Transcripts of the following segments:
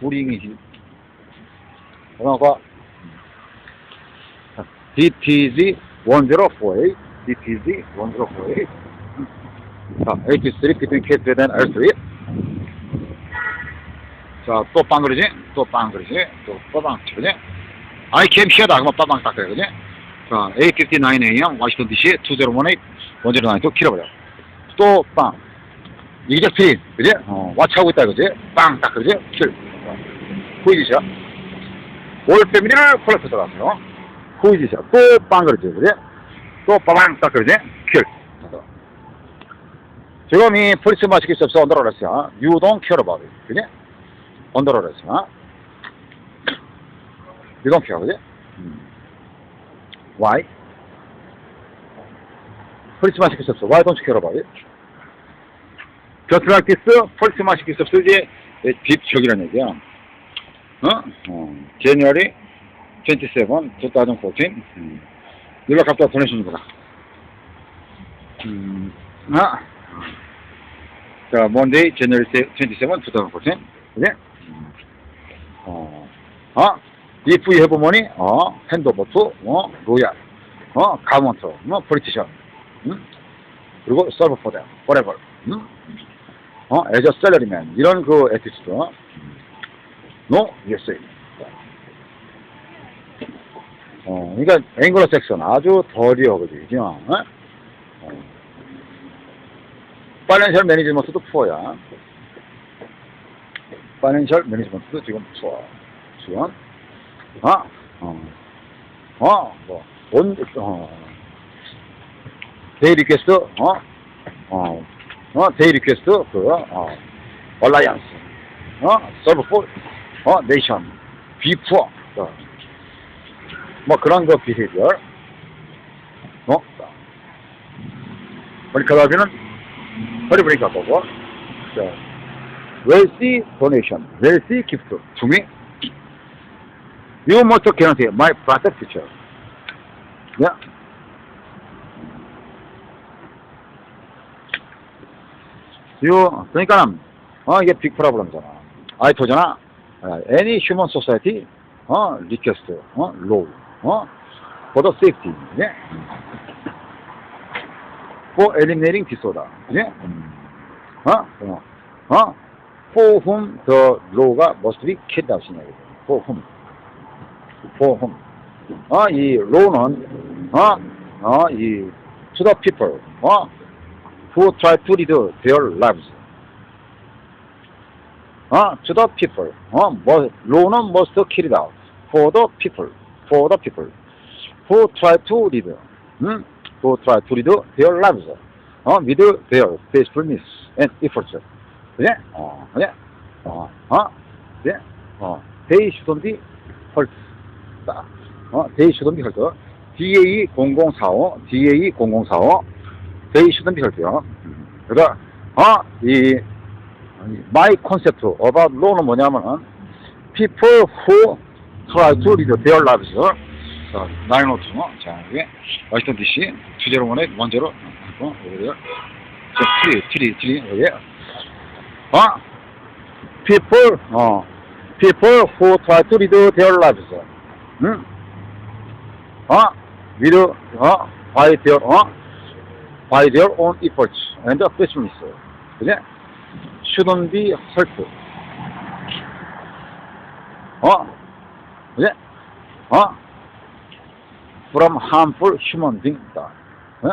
불잉이지. 그러니까 DTG 1048, DTG 1048. 자, H3 between K3 and R3. 자, 또 빵 그러지? 또 빵 그러지? 또 빠방 그러지? I came here다. 그러면 빠방 딱 그러지? 자, 859am, 워싱턴 DC 2018, 1092또 길어버려. 또 빵. 이기적 피, 그지? 어, 와치하고 있다, 그지? 빵, 딱, 그지? 킬. 후이지샷. 올 패밀리를 콜렉터 들어갔어요. 후이지샷. 또 빵, 그러지, 그지? 또 빠방, 딱, 그러지? 킬. 지금 이 프리스 마시기 don't care about it. 그지? You don't care, 그지? 음. Why? 프리스 마시기 없어. Why it? Just like this, 펄스 마시기 없어. 이제 딥적이라는 얘기야. 어? 어. January 27, 2014. 음. 일로 갔다 도내시는 거다. 음. 아. 자, Monday, January 27, 2014. 그지? 음. 어. 어? If you have money, 어, hand over to, 어, royal, 어, government, 뭐, politician, 음? 그리고 serve for them, whatever, 음? 어, as a salaryman, 이런 그 attitude, 어? No, USA. 어, 그러니까 앵글로 섹션 아주 덜이요, 그죠? 어? 어. 파이낸셜 매니지먼트도 푸어야. 파이낸셜 매니지먼트도 지금 푸어. 지금, 어, 어, 어, 뭐, 온, 어, 데이 리퀘스트, 어, 어, 어, 데이 리퀘스트, 그, 어, 얼라이언스, 어, 서브 포, 어, 네이션, 비푸어, 어, 뭐 그런 거 비헤비어, 어, 그러니까 다비는 허리 브레이크가 보고, 자, donation, wealthy gift, to me, you must. Yeah. You, 그러니까, 어, 이게 빅 프로블럼이잖아. I told잖아. 어, any human society, 어, request, 어, law, 어, for the safety, 예? for eliminating disorder, 예? 어, 어, 어, for whom the law가 must be carried out, for whom. for whom. 어, 이 law는, 어, 어, 이, to the people, 어, who try to lead their lives. 어, to the people. 어, 뭐, law는 must carry it out for the people, for the people who try to lead, 음, who try to lead their lives. 어, with their faithfulness and efforts. 그래? 어, 그래? 어, 어, 그래? 어, they shouldn't be hurt. 자, 어, they shouldn't be hurt. DA 0045, DA 0045, they shouldn't be hurt요. 그러니까, 어, 이, my concept about law는 뭐냐면은, people who try to lead their lives. 자, 나인 오투, 자, 이게, 워싱턴 DC, 주제로 원에 원제로, 어, 여기요. 저, 트리, 트리, 트리, 여기. 어? people, 어, people who try to lead their lives. 응? 어? with, 어? by their, 어? by their own efforts and faithfulness. 그지? Shouldn't be hurt. 어? 그지? 어? from harmful human being. 어?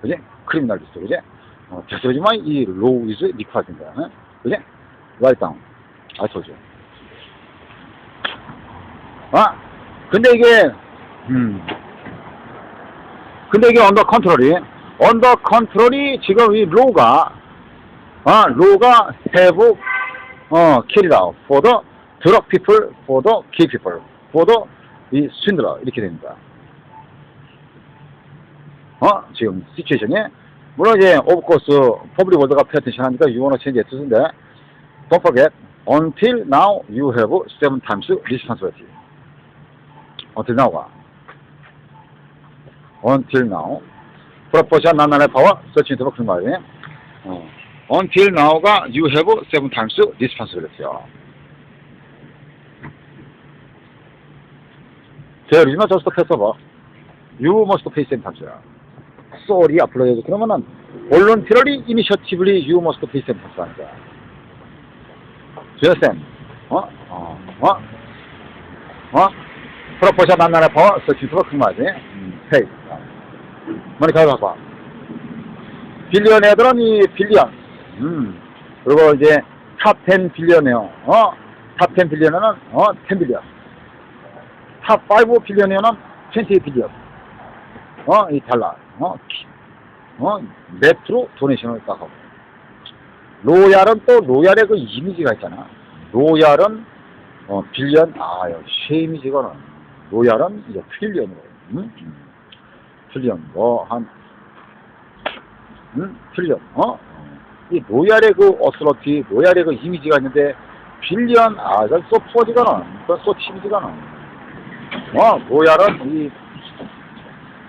그지? criminalist. 그지? 어, 대표지만 이 law is required. 어? 그지? write down. I told you. 아, 근데 이게, 음, 근데 이게 언더 컨트롤이, 언더 컨트롤이 지금 이 로가, 아, 로가 have, 어, carried out for the drug people, for the key people, for the 이 swindler, 이렇게 됩니다. 어, 지금 시츄에이션이, 물론 이제, 오브 코스, 퍼블릭 월드가 패턴 하니까 you wanna change it 인데 don't forget, until now you have seven times responsibility. until now가. until now. proportion 나나의 power, search into 그런 말이에요. 어. until now가 you have seven times responsibility요. There is not just 패서버. You must pay seven times야. Sorry, apply해서 그러면은 voluntarily, initiatively you must pay seven times 하는 거야. 주여쌤, 어? 어? 어? 어? 프로포션 만나라 봐. 서치트로 큰 거지. 페이. 머니 가져가 봐. 빌리언 애들은 이 빌리언. 음. 그리고 이제 탑10 빌리언이요. 어? 탑10 빌리언은 어? 10 빌리언. 탑5 빌리언이는 20 빌리언. 어? 이 달러. 어? 키- 어? 네트로 도네이션을 딱 하고. 로얄은 또 로얄의 그 이미지가 있잖아. 로얄은 어, 빌리언, 아, 역시 이미지거는. 로얄은 이제 트릴리언으로. 응? 음. 트릴리언, 뭐, 한, 응? 트릴리언, 어? 이 로얄의 그 어스러티, 로얄의 그 이미지가 있는데, 빌리언, 아, 이건 소 푸어지거는. 그건 소 치미지거는. 어, 로얄은 이,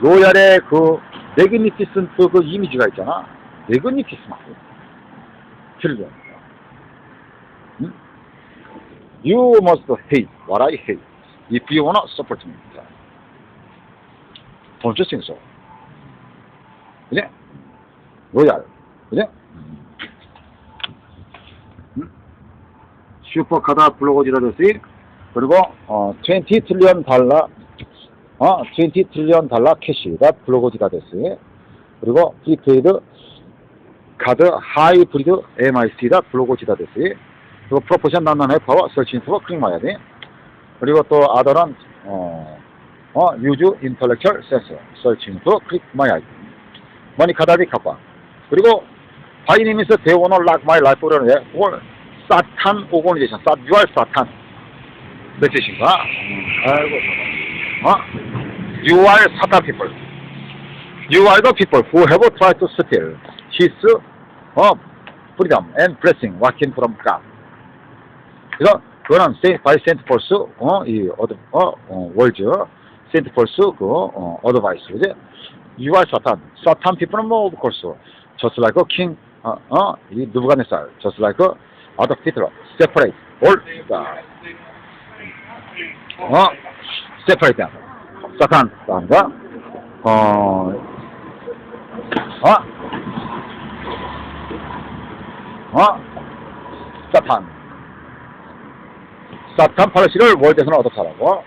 로얄의 그, 매그니피슨트 그 이미지가 있잖아. 매그니피슨트. 트릴리언. 응? You must hate what I hate if you wanna support me. Don't you think so? 그지? 로얄. 그지? 슈퍼카다 블로거지라듯이 그리고 어, 20 트리언 달러 어, 20 트리언 달러 캐시가 블로거지가 됐어요. 그리고 프리페이드 카드 하이브리드 MIC다 블로거지다 됐어요. 그리고 프로포션 난난의 파워 설치 인터버 클릭 마야 돼. 그리고 또 아더는 어, 어, 유주 인터렉처 센서 설치 인터 클릭 마야 돼. 머니 카다비 카파. 그리고 바이니미스 대원어 락 마이 라이프라는 게 사탄 오고니제이션 사 유알 사탄 몇 뜻인가? 음, 아이고 어? You are Satan people. You are the people who have tried to steal his uh, freedom and blessing walking from God. 그래서 그거는 세인트 바이 세인트 폴스 어이 어드 어, 어 월즈 세인트 폴스 그어 어드바이스 그지 You are Satan. Satan people은 뭐 of course just like a king 어어이 누부갓네살 just like a Hitler separate all God. 어 separate them. 사탄 다음과 어 어? 어? 사탄 사탄 팔레시를 월드에서는 어떻다라고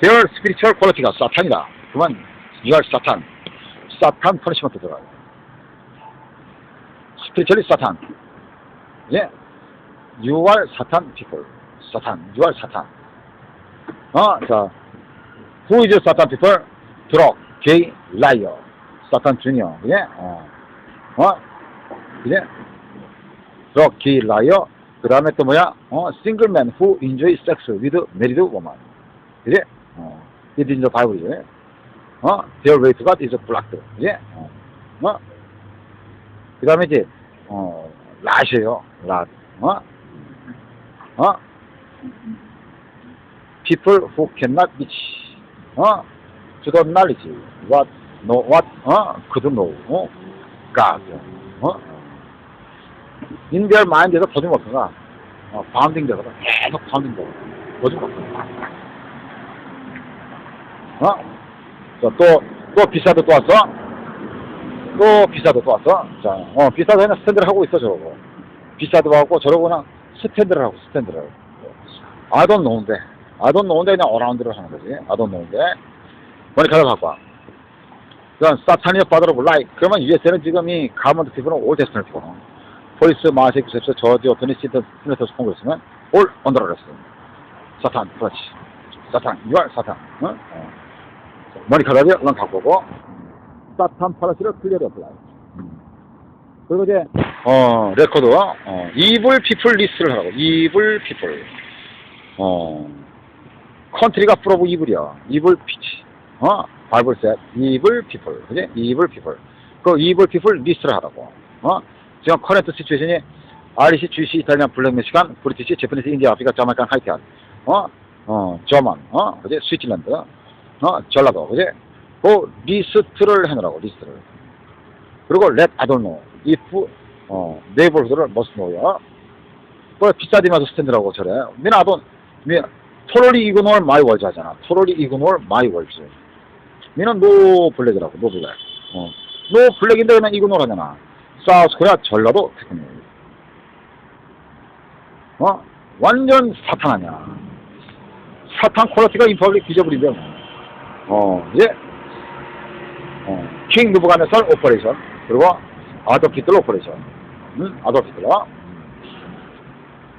Their spiritual quality가 사탄이다 그만 You are 사탄 사탄 퍼니시먼트 들어가요 spiritually 사탄 예 You are 사탄 people 사탄 You are 사탄 어자 Who is 사탄 people? 드럭, 게이, 라이어 사탄 주니어 그제? 어. 어? 그제? 드럭, 게이, 라이어 그 다음에 또 뭐야? 어, single man who enjoy sex with married woman. 그지? 어, it is the Bible. 어, their way to God is blocked. 그지? 어, 어? 그 다음에 이제, 어, 낫이에요. 낫. 어? 어? people who cannot reach, 어? to the knowledge what, know, what, 어? could know, 어? God. 어? in their mind에서 거짓말하가 어, 바운딩 되거든. 계속 바운딩 되거든. 거짓말. 어? 자, 또, 또 비사도 또 왔어. 또 비사도 또 왔어. 자, 어, 비사도 그냥 스탠드를 하고 있어, 저러고. 비사도 하고, 저러고 그냥 I don't know인데. I don't know인데 그냥 어라운드를 하는 거지. I don't know인데. 머리 가져 갖고 와. 그건 사탄이의 바다로 몰라. 그러면 USA는 지금 이 가먼트 피부는 올 테스트를 피고. 폴리스 마세크셉스 저지 오토니 시드 플레터스 콩그레스는 올 언더러레스 사탄 그렇지 사탄 유알 사탄 어? 어. 머리 가다비 넌 갖고 오고 사탄 파라시를 클리어리 어플라이 그리고 이제 어 레코드 어 이블 피플 리스트를 하라고. 이블 피플 어 컨트리가 프로브 이블이야. 이블 피치 어? 바이블 셋 이블 피플 그지? 이블 피플 그 이블 피플 리스트를 하라고. 어? 지금 커렌트 시츄에이션이 아리시, GC, 이탈리안, 블랙 멕시칸, 브리티시, 제프니스, 인디아, 아프리카, 자메이칸, 하이티안, 어, 어, 저만, 어, 그지? 스위트랜드, 어, 전라도, 그지? 그 리스트를 해놓으라고, 리스트를. 그리고 don't know, if, 어, 네이버후드를 must know야. 그 비싸디마서 스탠드라고 저래. 미나 I don't, 미, totally ignore my words 하잖아. totally ignore my words. 얘는 no black이라고, no black. 어. no black인데 그냥 ignore 하잖아. South Korea 전라도 테크닉. 어? 완전 사탄 아니야. 사탄 퀄리티가 인퍼블릭 뒤져버린다. 어, 예. 어, 킹 누부간네살 오퍼레이션. 그리고 아도프 히틀러 오퍼레이션. 응? 아도프 히틀러.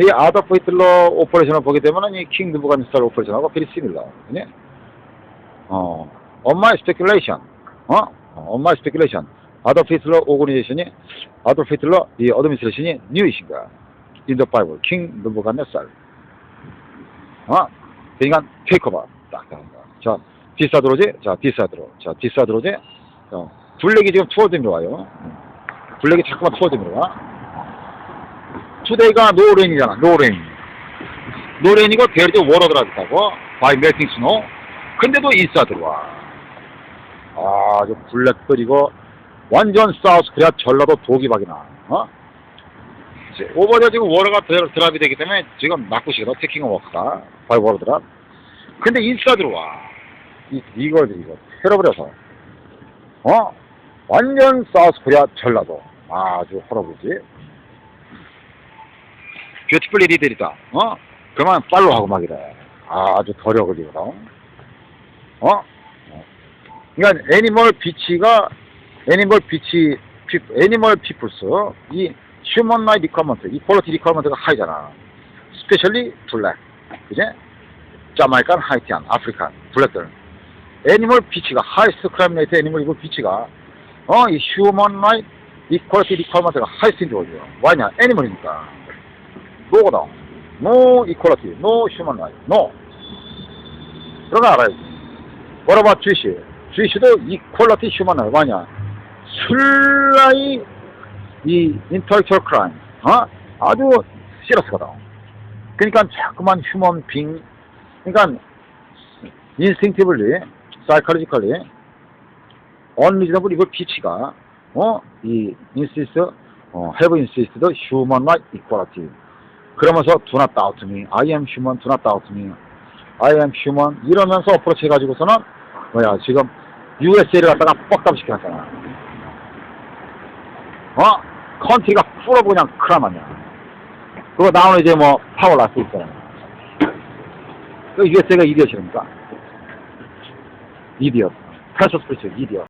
이 아도프 히틀러 오퍼레이션을 보게 되면은 이킹 누부간네살 오퍼레이션하고 very similar. 예? 어, on my speculation. 어? 어, on my speculation. 아도프 히틀러 오거니제이션이 아도프 히틀러 이 어드미니스트레이션이 뉴이신가? the Bible. 킹 누부간네살. 어? 그러니까 테이크오버 딱 나온다. 자, 디사드로지, 자, 디사드로, 자, 디사드로지, 어, 블랙이 지금 투어드미로 와요. 블랙이 자꾸만 투어드미로 와. 투데이가 노레인이잖아, 노레인. 노레인이고 대리도 워러드라고 바이 멜팅 스노. 근데도 인싸 들어와. 아, 저 블랙들이고 완전 사우스 코리아 전라도 도기박이나. 어? 오버저 지금 워러가 드- 드랍이 되기 때문에 지금 막구시거든, 테킹 워크가. 바이 워러 드랍. 근데 인싸 들어와. 이, 이걸, 이거, 테러버려서. 어? 완전 사우스 코리아 전라도. 아주 horrible지. 뷰티풀 리들이다. 어? 그만 팔로 하고 막 이래. 아주 더려 걸리거든. 어? 어. 그러니까 애니멀 비치가 애니멀 비치 피, 애니멀 피플스 이 휴먼 라이 리커먼트 이 퀄리티 리커먼트가 하이잖아. 스페셜리 블랙. 그제? 자마이칸, 하이티안, 아프리칸, 블랙들. 애니멀 비치가 하이스트 크라임 레이트 애니멀 이거 비치가 어이 휴먼 라이 이퀄리티 리커먼트가 하이스트인지 올려. 왜냐? 애니멀이니까. 노거다. 노 이퀄리티, 노 휴먼 라이, 노. 그런 거 알아야지. 뭐라봐 주시. 주시도 이퀄리티 휴먼 라이. 왜냐? 술라이 이 인터렉처럴 크라임. 어? 아주 시러스거든. 그러니까 자꾸만 휴먼 빙 그러니까 인스팅티블리, 사이컬리지컬리 언리즈너블 이걸 비치가 어? 이 인시스트 어, have insisted human right equality 그러면서 do not doubt me, I am human, do not doubt me I am human 이러면서 어프로치 해가지고서는 뭐야 지금 USA를 갖다가 뻑답 시켜놨잖아 어? 컨트리가 풀어 그냥 크람 아니야 그거 나오는 이제 뭐 파워 라스 있잖아 그 USA가 이디엇이랍니까? 이디엇. 프란소스 프리츠 이디엇.